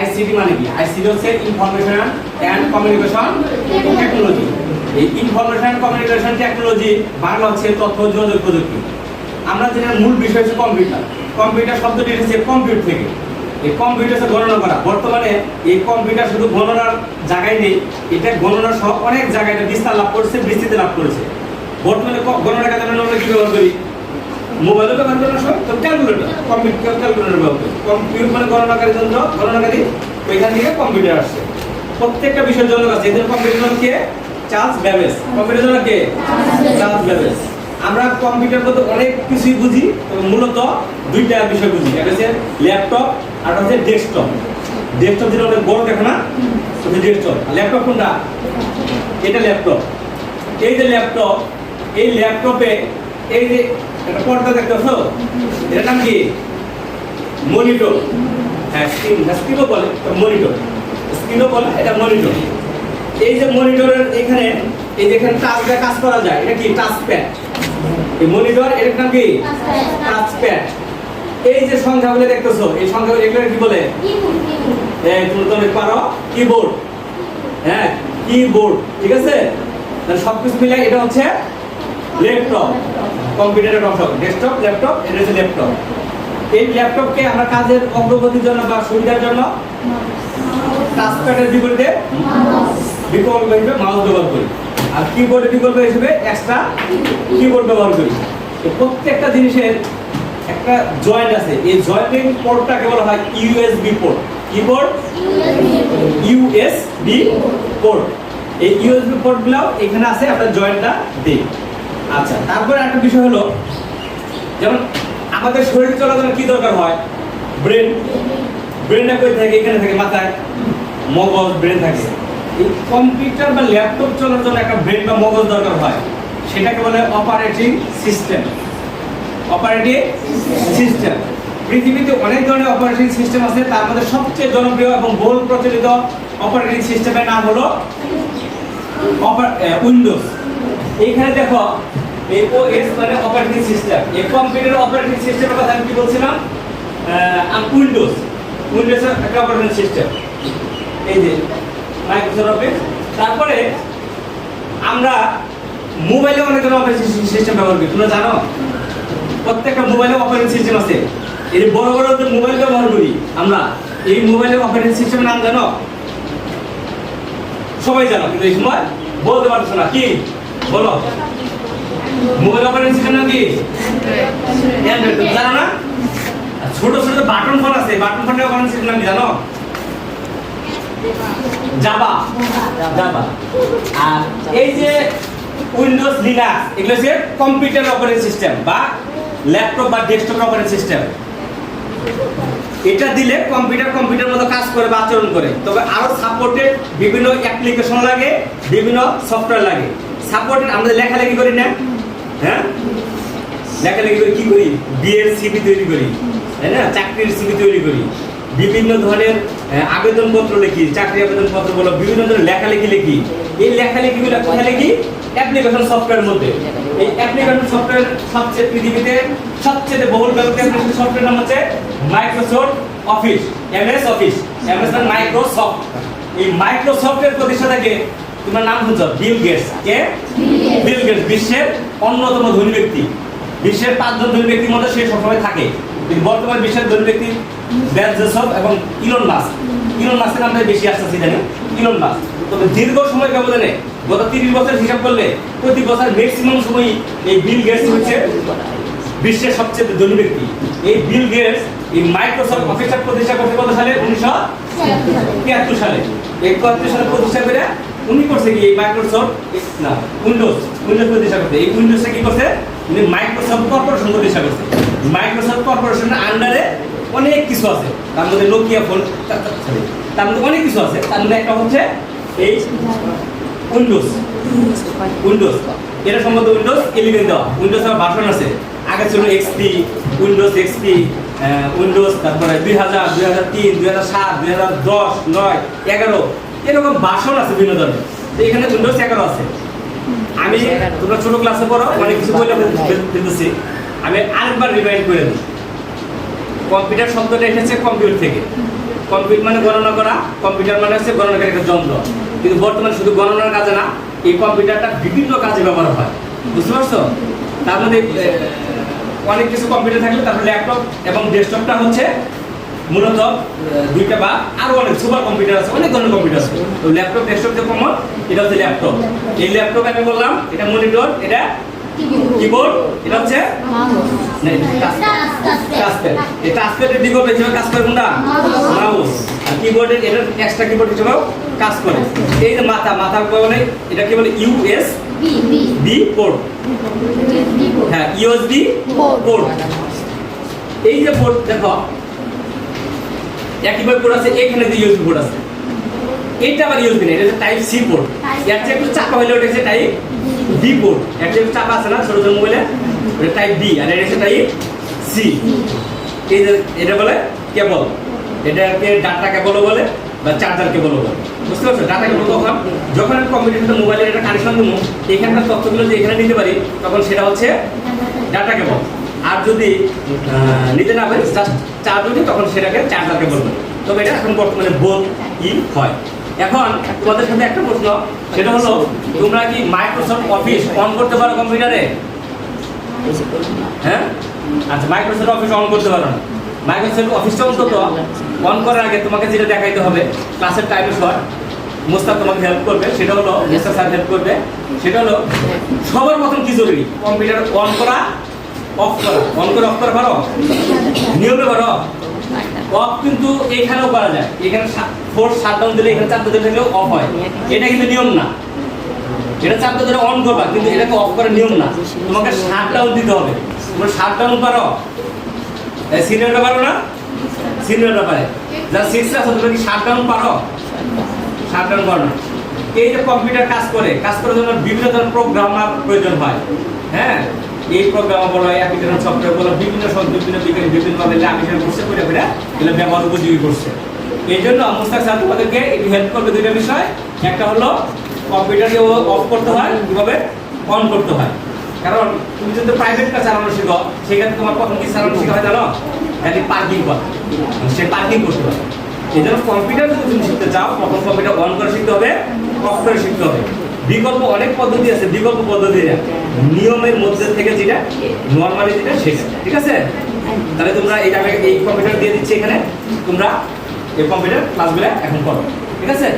ICT মানে কি? ICT হচ্ছে ইনফরমেশন অ্যান্ড কমিউনিকেশন টেকনোলজি এই ইনফরমেশন কমিউনিকেশন টেকনোলজি বাংলা হচ্ছে তথ্য, যোগাযোগ প্রযুক্তি। আমরা যেটা মূল বিষয় হচ্ছে কম্পিউটার কম্পিউটার শব্দটি এসেছে কম্পিউটার থেকে। এই কম্পিউটার গণনা করা। বর্তমানে এই কম্পিউটার শুধু গণনার জায়গায় নেই, এটা গণনা সহ অনেক জায়গায় বিস্তার লাভ করছে, বিস্তৃতি লাভ করেছে। বর্তমানে গণনার কাজে আমরা কি ব্যবহার করি। মোবাইলও ব্যবহার করি না সব তো ক্যালকুলেটর কম্পিউটার ক্যালকুলেটর ব্যবহার কম্পিউটার মানে গণনাকারী যন্ত্র, গণনাকারী ওইখান থেকে কম্পিউটার আসছে। প্রত্যেকটা বিষয়ের জন্য আছে এদের কম্পিউটার কে? চার্লস ব্যাবেজ কম্পিউটার জন্য কে? চার্লস ব্যাবেজ আমরা কম্পিউটার বলতে অনেক কিছুই বুঝি, তবে মূলত দুইটা বিষয় বুঝি। একটা হচ্ছে ল্যাপটপ আর হচ্ছে ডেস্কটপ ডেস্কটপ যেটা অনেক বড় দেখো না? ডেস্কটপ ল্যাপটপ কোনটা? এটা ল্যাপটপ এই যে ল্যাপটপ এই ল্যাপটপে এই যে একটা পর্দা দেখতেছো? এটার নাম কি? মনিটর। হ্যাঁ স্ক্রিন স্ক্রিনও বলে মনিটর। স্ক্রিনও বলে এটা মনিটর। এই যে মনিটরের এখানে এই যে এখানে টাচ দিয়ে কাজ করা যায় এটা কি? টাচ প্যাড এই মনিটর এর নাম কি? টাচ প্যাড এই যে সংখ্যাগুলো দেখতেছো এই সংখ্যাগুলো এগুলো কি বলে? এই তুমি তো অনেক পারো। কিবোর্ড হ্যাঁ কিবোর্ড ঠিক আছে? সবকিছু মিলে এটা হচ্ছে ল্যাপটপ কম্পিউটারের অংশ ডেস্কটপ, ল্যাপটপ, এটা হচ্ছে ল্যাপটপ। এই ল্যাপটপকে আমরা কাজের অগ্রগতির জন্য বা সুবিধার জন্য টাচপ্যাডের বিপরীতে বিকল্প হিসেবে মাউস ব্যবহার করি। আর কিবোর্ডের বিকল্প হিসেবে এক্সট্রা কিবোর্ড ব্যবহার করি। তো প্রত্যেকটা জিনিসের একটা জয়েন্ট আছে। এই জয়েন্টিং পোর্টটাকে বলা হয় USB port keyboard USB port এই ইউএসবি পোর্টগুলো এখানে আছে, আপনার জয়েন্টটা দিই। আচ্ছা তারপরে একটা বিষয় হলো, যেমন আমাদের শরীর জন্য কি দরকার হয়? ব্রেন ব্রেনটা কই থাকে? এখানে থাকে, মাথায়। মগজ ব্রেন থাকে। এই কম্পিউটার বা ল্যাপটপ চলার জন্য একটা ব্রেন বা মগজ দরকার হয়। সেটাকে বলে অপারেটিং সিস্টেম অপারেটিং সিস্টেম পৃথিবীতে অনেক ধরনের অপারেটিং সিস্টেম আছে, তার মধ্যে সবচেয়ে জনপ্রিয় এবং বহুল প্রচলিত অপারেটিং সিস্টেমের নাম হলো উইন্ডোজ এইখানে দেখো এই ওএস মানে অপারেটিং সিস্টেম এই কম্পিউটার অপারেটিং সিস্টেমের কথা আমি কি বলছিলাম? উইন্ডোজ উইন্ডোজ একটা অপারেটিং সিস্টেম এই যে মাইক্রোসফট অফিস তারপরে আমরা মোবাইলে অনেক ধরনের অপারেটিং সিস্টেম ব্যবহার করি। তোমরা জানো? প্রত্যেকটা মোবাইলে অপারেটিং সিস্টেম আছে। এই বড় বড় যে মোবাইল ব্যবহার করি আমরা, এই মোবাইলের অপারেটিং সিস্টেমের নাম জানো? সবাই জানো, কিন্তু এই সময় বলতে পারছ না। কি? বলো। মোবাইল অপারেটিং সিস্টেম নাম কি অ্যান্ড্রয়েড তুমি জানো না? ছোট ছোট বাটন ফোন আছে বাটন ফোনের অপারেটিং সিস্টেম নাম কি জানো? জাভা জাভা আর এই যে উইন্ডোজ লিনাক্স এগুলো হচ্ছে কম্পিউটার অপারেটিং সিস্টেম বা ল্যাপটপ বা ডেস্কটপ অপারেটিং সিস্টেম এটা দিলে কম্পিউটার কম্পিউটার মতো কাজ করে বা আচরণ করে। তবে আরও সাপোর্টেড বিভিন্ন অ্যাপ্লিকেশন লাগে বিভিন্ন সফটওয়্যার লাগে। সাপোর্টেড আমরা লেখালেখি করি না। হ্যাঁ? লেখালেখি করে কি করি? বিয়ের সিভি তৈরি করি, তাই না? চাকরির সিভি তৈরি করি। বিভিন্ন ধরনের আবেদনপত্র লিখি, চাকরি আবেদনপত্র বলো, বিভিন্ন ধরনের লেখালেখি লিখি। এই লেখালেখিগুলো কোথায় লিখি? অ্যাপ্লিকেশন সফটওয়্যার মধ্যে। এই অ্যাপ্লিকেশন সফটওয়্যার সবচেয়ে পৃথিবীতে সবচেয়ে বহুল ব্যবহৃত সফটওয়্যার নাম হচ্ছে Microsoft office MS office MS Microsoft এই মাইক্রোসফটের প্রতিষ্ঠাতাকে তোমার নাম শুনছো বিল গেটস কে? বিল গেটস বিশ্বের অন্যতম ধনী ব্যক্তি। বিশ্বের পাঁচজন ধনী ব্যক্তির মধ্যে সে সবসময় থাকে। বর্তমান বিশ্বের ধনী ব্যক্তি এবং ইলন মাস্ক ইলন মাস্কের নামটা বেশি আসতেছে জানি? ইলন মাস্ক তবে দীর্ঘ সময় ব্যবধানে গত তিরিশ বছর হিসাব করলে প্রতি বছর ম্যাক্সিমাম সময়ই এই বিল গেটস হচ্ছে বিশ্বের সবচেয়ে ধনী ব্যক্তি। এই বিল গেটস এই মাইক্রোসফট অফিসটা প্রতিষ্ঠা করতে কত সালে? উনিশশো তিয়াত্তর সালে। একাত্তর সালে প্রতিষ্ঠা করে উনি করছে কি? মাইক্রোসফট না উইন্ডোজ উইন্ডোজ প্রতিষ্ঠা করতে এই উইন্ডোজটা কি করছে? উনি মাইক্রোসফট কর্পোরেশন প্রতিষ্ঠা করছে। মাইক্রোসফট কর্পোরেশনের আন্ডারে অনেক কিছু আছে। তার মধ্যে নোকিয়া ফোন তার মধ্যে অনেক কিছু আছে। তার মধ্যে একটা হচ্ছে এই উইন্ডোজ উইন্ডোজ এটা সম্ভবত উইন্ডোজ ইলেভেন দেওয়া। উইন্ডোজ আমার ভাষণ আছে। আগে ছিল এক্সপি উইন্ডোজ এক্সপি উইন্ডোজ তারপরে দুই হাজার দুই হাজার তিন, দুই হাজার সাত, দুই হাজার দশ, নয়, এগারো। এরকম ভাষণ আছে তো এখানে উইন্ডোজ এগারো আছে। আমি তোমরা ছোট ক্লাসে পড়ো, অনেক কিছু বইটা ফেলতেছি আমি আরেকবার রিমাইন্ড করে দিই। কম্পিউটার শব্দটা এসেছে কম্পিউটার থেকে। কম্পিউটার মানে গণনা করা কম্পিউটার মানে হচ্ছে গণনাকারী একটা যন্ত্র। কিন্তু বর্তমানে শুধু গণনার কাজে না, এই কম্পিউটারটা বিভিন্ন কাজে ব্যবহার হয়। বুঝতে পারছ? তার মধ্যে অনেক কিছু কম্পিউটার থাকলে তারপর ল্যাপটপ এবং ডেস্কটপটা হচ্ছে মূলত দুইটা বা আরও অনেক সুপার কম্পিউটার আছে অনেক ধরনের কম্পিউটার আছে। তো ল্যাপটপ ডেস্কটপ যে কমন এটা হচ্ছে ল্যাপটপ। এই ল্যাপটপ আমি বললাম এটা মনিটর এটা কিবোর্ড এটা হচ্ছে এই টাচপ্যাডের দিকেও বেশিরভাগ কাজ করে কোনটা? মাউস আর কিবোর্ডের এটা এক্সট্রা কিবোর্ড হিসেবেও কাজ করে। এই যে মাথা মাথা বলে এটা কি বলে? ইউএস বি পোর্ট হ্যাঁ ইউএসবি পোর্ট এই যে পোর্ট দেখো একইভাবে পোর্ট আছে এখানে যে ইউএসবি পোর্ট আছে। এটা আবার ইউএসবি না এটা হচ্ছে টাইপ সি পোর্ট এর চেয়ে একটু চাপা হলে ওটা হচ্ছে টাইপ বি পোর্ট এর চেয়ে একটু চাপা আছে না ছোট ছোট মোবাইলে ওটা টাইপ বি আর এটা হচ্ছে টাইপ সি এই এটা বলে কেবল এটাকে ডাটা কেবলও বলে বা চার্জার কেবলও বলে। বুঝতে পারছ? ডাটা কেবল তখন যখন আমি কম্পিউটার মোবাইলের একটা কানেকশন দেবো এখানকার তথ্যগুলো যে এখানে নিতে পারি তখন সেটা হচ্ছে ডাটা কেবল আর যদি নিতে না পারি জাস্ট চার্জ দিই তখন সেটাকে চার্জার কেবল বলে তবে এটা এখন বর্তমানে বোধ ই হয়। এখন তোমাদের সাথে একটা প্রশ্ন সেটা হলো তোমরা কি মাইক্রোসফট অফিস অন করতে পারো কম্পিউটারে? হ্যাঁ? আচ্ছা মাইক্রোসফট অফিস অন করতে পারো না। মাইক্রোসফট অফিসটা অন্তত অন করার আগে তোমাকে যেটা দেখাইতে হবে ক্লাসের টাইমে শর্ট মোস্তাক তোমাকে হেল্প করবে সেটা হলো মোস্তাক স্যার হেল্প করবে সেটা হলো সবার প্রথম কি জরুরি? কম্পিউটার অন করা অফ করা অন করে অফ করা পারো? নিয়মে পারো? অফ কিন্তু এখানেও করা যায়। এখানে ফোর্স শাটডাউন দিলে এখানে চারটে দিলে থাকলেও অফ হয়। এটা কিন্তু নিয়ম না। এটা চাপতে ধরে অন করবা, কিন্তু এটাকে অফ করার নিয়ম না। তোমাকে শাটডাউন দিতে হবে। তোমরা শাটডাউন পারো? সিনিয়রটা পারো না? সিনিয়রটা পারে। যারা সিক্স আছে, তোমরা কি শাটডাউন পারো? শাটডাউন পারো না। এই যে কম্পিউটার কাজ করে, কাজ করার জন্য বিভিন্ন ধরনের প্রোগ্রামার প্রয়োজন হয়। হ্যাঁ? এই প্রোগ্রাম বলো অ্যাপ্লিকেশন সফটওয়্যার বলো, বিভিন্ন সব বিভিন্ন বিজ্ঞানী বিভিন্নভাবে আবিষ্কার করছে করে করে এগুলো ব্যবহার উপযোগী করছে। এই জন্য মুস্তাক স্যার তোমাদেরকে একটু হেল্প করবে দুইটা বিষয়। একটা হলো কম্পিউটারকে অফ করতে হয়, কীভাবে? অন করতে হয়। কারণ তুমি যদি প্রাইভেট প্রাইভেটটা চালানো শিখো, সেক্ষেত্রে তোমার প্রথম কি চালানো শেখা হয় জানো? খালি পার্কিং করা। সে পার্কিং করতে হবে এই জন্য কম্পিউটার যদি তুমি শিখতে চাও তখন কম্পিউটার অন করে শিখতে হবে অফ করে শিখতে হবে। বিকল্প অনেক পদ্ধতি আছে, বিকল্প পদ্ধতি নিয়মের মধ্যে থেকে যেটা নর্মালি যেটা শেষ ঠিক আছে? তাহলে তোমরা এটা আমি এই কম্পিউটার দিয়ে দিচ্ছি এখানে। তোমরা এই কম্পিউটার ক্লাসগুলো এখন করো, ঠিক আছে?